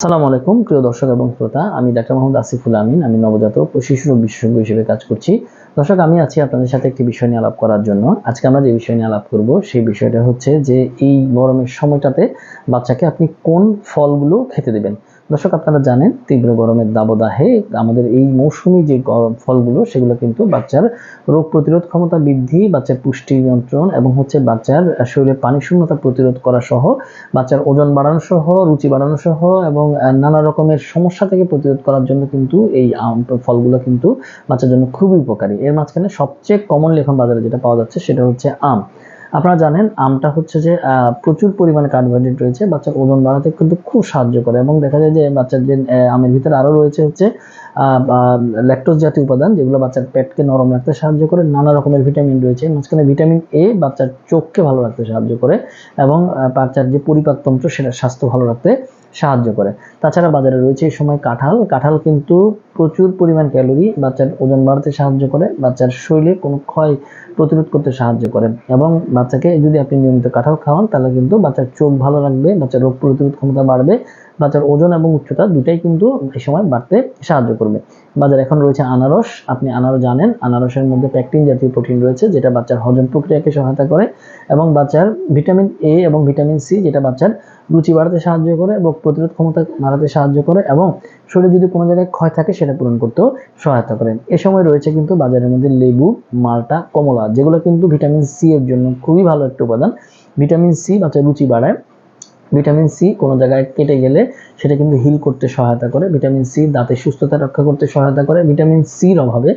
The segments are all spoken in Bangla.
সালাম আলাইকুম, প্রিয় দর্শক এবং শ্রোতা। আমি ডাক্তার মোহাম্মদ আসিফুল আমিন, আমি নবজাতক ও শিশু রোগ বিশেষজ্ঞ হিসেবে কাজ করছি। দর্শক, আমি আছি আপনাদের সাথে একটি বিষয় নিয়ে আলাপ করার জন্য। আজকে আমরা যে বিষয় নিয়ে আলাপ করব, সেই বিষয়টা হচ্ছে যে এই গরমের সময়টাতে বাচ্চাকে আপনি কোন ফলগুলো খেতে দেবেন? দর্শক, আপনারা জানেন তীব্র গরমের দাবদাহে আমাদের এই মৌসুমী যে ফলগুলো, সেগুলো কিন্তু বাচ্চার রোগ প্রতিরোধ ক্ষমতা বৃদ্ধি, বাচ্চার পুষ্টি নিয়ন্ত্রণ এবং হচ্ছে বাচ্চার শরীরে পানি শূন্যতা প্রতিরোধ করা সহ, বাচ্চার ওজন বাড়ানো সহ, রুচি বাড়ানো সহ এবং নানা রকমের সমস্যা থেকে প্রতিরোধ করার জন্য কিন্তু এই, আম, ফলগুলো কিন্তু বাচ্চার জন্য খুবই উপকারী। এর মাঝখানে সবচেয়ে কমনলি এখন বাজারে যেটা পাওয়া যাচ্ছে সেটা হচ্ছে আম। আপনারা জানেন, আমটা হচ্ছে যে প্রচুর পরিমাণে কার্বোহাইড্রেট রয়েছে, বাচ্চার ওজন বাড়াতে কিন্তু খুব সাহায্য করে এবং দেখা যায় যে বাচ্চার যে আমের ভিতরে আরও রয়েছে হচ্ছে ল্যাকটোজ জাতীয় উপাদান, যেগুলো বাচ্চার পেটকে নরম রাখতে সাহায্য করে, নানা রকমের ভিটামিন রয়েছে। মাঝখানে ভিটামিন এ বাচ্চার চোখকে ভালো রাখতে সাহায্য করে এবং বাচ্চার যে পরিপাকতন্ত্র, সেটা স্বাস্থ্য ভালো রাখতে সাহায্য করে। তাছাড়া বাজারে রয়েছে এই সময় কাঁঠাল। কাঁঠাল কিন্তু প্রচুর পরিমাণ ক্যালোরি বাচ্চার ওজন বাড়াতে সাহায্য করে, বাচ্চার শরীরে কোনো ক্ষয় প্রতিরোধ করতে সাহায্য করে এবং বাচ্চাকে যদি আপনি নিয়মিত কাঁঠাল খাওয়ান, তাহলে কিন্তু বাচ্চার চোখ ভালো রাখবে, বাচ্চার রোগ প্রতিরোধ ক্ষমতা বাড়বে, বাচ্চার ওজন এবং উচ্চতা দুটাই কিন্তু এই সময় বাড়তে সাহায্য করবে। বাজারে এখন রয়েছে আনারস। আপনি আনারস জানেন, আনারসের মধ্যে প্যাকটিন জাতীয় প্রোটিন রয়েছে, যেটা বাচ্চার হজম প্রক্রিয়াকে সহায়তা করে এবং বাচ্চার ভিটামিন এ এবং ভিটামিন সি যেটা বাচ্চার রুচি বাড়াতে সাহায্য করে, রোগ প্রতিরোধ ক্ষমতা বাড়াতে সাহায্য করে এবং শরীরে যদি কোনো জায়গায় ক্ষয় থাকে, সেটা পূরণ করতেও সহায়তা করে। এ সময় রয়েছে কিন্তু বাজারের মধ্যে লেবু, মালটা, কমলা, যেগুলো কিন্তু ভিটামিন সি এর জন্য খুবই ভালো একটা উপাদান। ভিটামিন সি বাচ্চার রুচি বাড়ায়। ভিটামিন সি কোনো জায়গায় কেটে গেলে সেটা কিন্তু হিল করতে সহায়তা করে। ভিটামিন সি দাঁতের সুস্থতা রক্ষা করতে সহায়তা করে। ভিটামিন সির অভাবে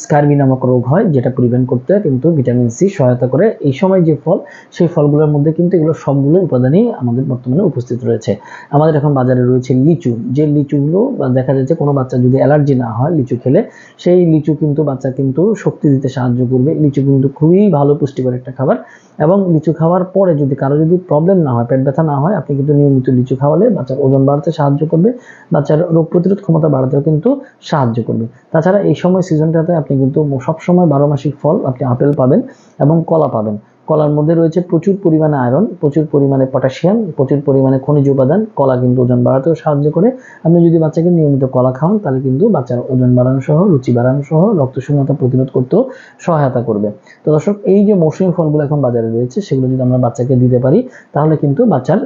স্কার্বি নামক রোগ হয়, যেটা প্রিভেন্ট করতে কিন্তু ভিটামিন সি সহায়তা করে। এই সময় যে ফল, সেই ফলগুলোর মধ্যে কিন্তু এগুলো সবগুলো উপাদানই আমাদের বর্তমানে উপস্থিত রয়েছে। আমাদের এখন বাজারে রয়েছে লিচু। যে লিচুগুলো দেখা যাচ্ছে কোনো বাচ্চা যদি অ্যালার্জি না হয় লিচু খেলে, সেই লিচু কিন্তু বাচ্চা কিন্তু শক্তি দিতে সাহায্য করবে। লিচু কিন্তু খুবই ভালো পুষ্টিকর একটা খাবার এবং লিচু খাওয়ার পরে যদি কারও যদি প্রবলেম না হয়, পেট ব্যথা না হয় আপনি কিন্তু নিয়মিত লিচু খাওয়ালে বাচ্চার ওজন বাড়তে সাহায্য করবে, বাচ্চার রোগ প্রতিরোধ ক্ষমতা বাড়াতেও কিন্তু সাহায্য করবে। তাছাড়া এই সময় সিজনটাতে আপনি কিন্তু সবসময় বারো মাসিক ফল আপনি আপেল পাবেন এবং কলা পাবেন। কলার মধ্যে রয়েছে প্রচুর পরিমাণে আয়রন, প্রচুর পরিমাণে পটাশিয়াম, প্রচুর পরিমাণে খনিজ উপাদান। কলা কিন্তু ওজন বাড়াতেও সাহায্য করে। আপনি যদি বাচ্চাকে নিয়মিত কলা খাওয়ান, তাহলে কিন্তু বাচ্চার ওজন বাড়ানো সহ রুচি বাড়ানো সহ রক্ত শূন্যতা প্রতিরোধ করতেও সহায়তা করবে। তো দর্শক, এই যে মৌসুমী ফলগুলো এখন বাজারে রয়েছে, সেগুলো যদি আমরা বাচ্চাকে দিতে পারি, তাহলে কিন্তু বাচ্চার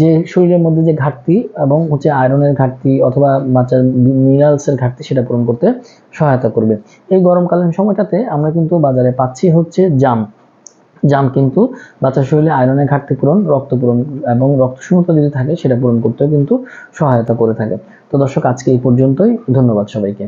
যে শরীরের মধ্যে যে ঘাটতি এবং হচ্ছে আয়রনের ঘাটতি অথবা বাচ্চার মিনারেলসের ঘাটতি, সেটা পূরণ করতে সহায়তা করবে। এই গরমকালীন সময়টাতে আমরা কিন্তু বাজারে পাচ্ছি হচ্ছে জাম। জাম কিন্তু বাচ্চা শরীরে আয়রনের ঘাটতি পূরণ, রক্ত পূরণ এবং রক্ত শূন্যতা যদি থাকে সেটা পূরণ করতেও কিন্তু সহায়তা করে থাকে। তো দর্শক, আজকে এই পর্যন্তই। ধন্যবাদ সবাইকে।